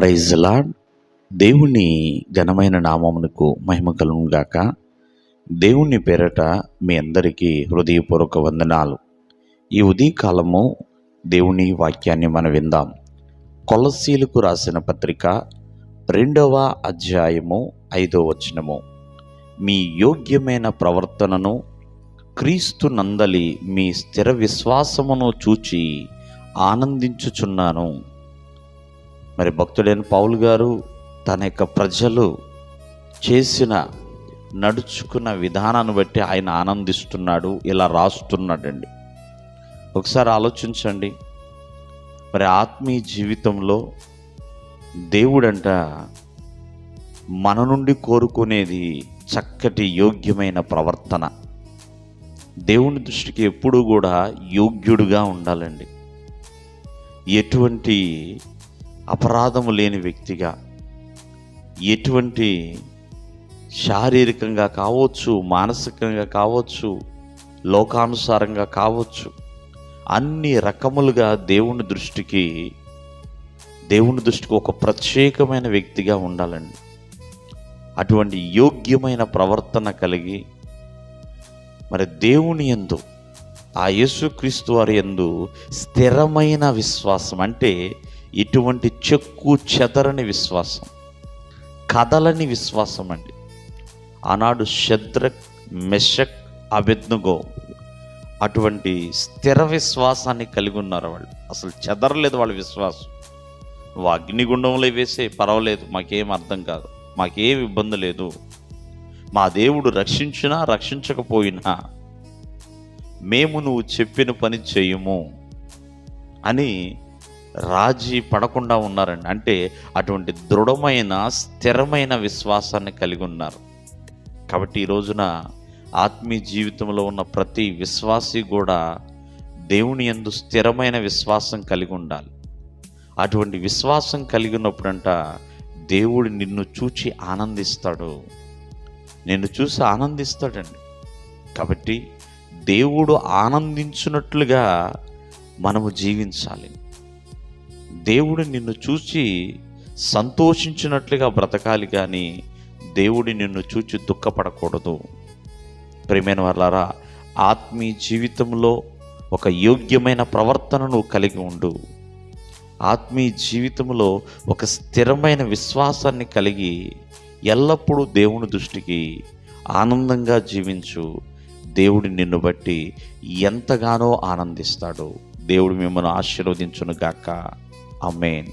Praise lord దేవుని ఘనమైన నామమునకు మహిమ కలుగును గాక. దేవుని పేరట మీ అందరికీ హృదయపూర్వక వందనాలు. ఈ ఉదయకాలము దేవుని వాక్యాన్ని మనం విందాం. కొలసీలకు రాసిన పత్రిక రెండవ అధ్యాయము ఐదో వచనము. మీ యోగ్యమైన ప్రవర్తనను క్రీస్తు నందలి మీ స్థిర విశ్వాసమును చూచి ఆనందించుచున్నాను. మరి భక్తుడైన పౌలు గారు తన యొక్క ప్రజలు చేసిన నడుచుకున్న విధానాన్ని బట్టి ఆయన ఆనందిస్తున్నాడు ఇలా రాస్తున్నాడండి. ఒకసారి ఆలోచించండి. మరి ఆత్మీయ జీవితంలో దేవుడంట మన నుండి కోరుకునేది చక్కటి యోగ్యమైన ప్రవర్తన. దేవుని దృష్టికి ఎప్పుడూ కూడా యోగ్యుడుగా ఉండాలండి. ఎటువంటి అపరాధము లేని వ్యక్తిగా ఎటువంటి శారీరకంగా కావచ్చు మానసికంగా కావచ్చు లోకానుసారంగా కావచ్చు అన్ని రకములుగా దేవుని దృష్టికి దేవుని దృష్టికి ఒక ప్రత్యేకమైన వ్యక్తిగా ఉండాలండి. అటువంటి యోగ్యమైన ప్రవర్తన కలిగి మరి దేవుని ఎందు ఆ యేసుక్రీస్తు వారి ఎందు స్థిరమైన విశ్వాసం అంటే ఇటువంటి చెక్కు చెదరని విశ్వాసం కదలని విశ్వాసం అండి. ఆనాడు శద్రక్ మెషక్ అబెద్నుగో అటువంటి స్థిర విశ్వాసాన్ని కలిగి ఉన్నారు వాళ్ళు. అసలు చెదరలేదు వాళ్ళ విశ్వాసం. నువ్వు అగ్నిగుండంలో వేసే పర్వాలేదు మాకేం అర్థం కాదు మాకేం ఇబ్బంది లేదు. మా దేవుడు రక్షించినా రక్షించకపోయినా మేము నువ్వు చెప్పిన పని చేయము అని రాజీ పడకుండా ఉన్నారండి. అంటే అటువంటి దృఢమైన స్థిరమైన విశ్వాసాన్ని కలిగి ఉన్నారు. కాబట్టి ఈ రోజున ఆత్మీయ జీవితంలో ఉన్న ప్రతి విశ్వాసి కూడా దేవుని యందు స్థిరమైన విశ్వాసం కలిగి ఉండాలి. అటువంటి విశ్వాసం కలిగి ఉన్నప్పుడంట దేవుడు నిన్ను చూచి ఆనందిస్తాడు. నిన్ను చూసి ఆనందిస్తాడండి. కాబట్టి దేవుడు ఆనందించినట్లుగా మనము జీవించాలి. దేవుడు నిన్ను చూచి సంతోషించినట్లుగా బ్రతకాలి కానీ దేవుడి నిన్ను చూచి దుఃఖపడకూడదు. ప్రేమైన వాళ్ళారా ఆత్మీయ జీవితంలో ఒక యోగ్యమైన ప్రవర్తనను కలిగి ఉండు. ఆత్మీయ జీవితంలో ఒక స్థిరమైన విశ్వాసాన్ని కలిగి ఎల్లప్పుడూ దేవుని దృష్టికి ఆనందంగా జీవించు. దేవుడు నిన్ను బట్టి ఎంతగానో ఆనందిస్తాడు. దేవుడు మిమ్మల్ని ఆశీర్వదించును గాక అమేన్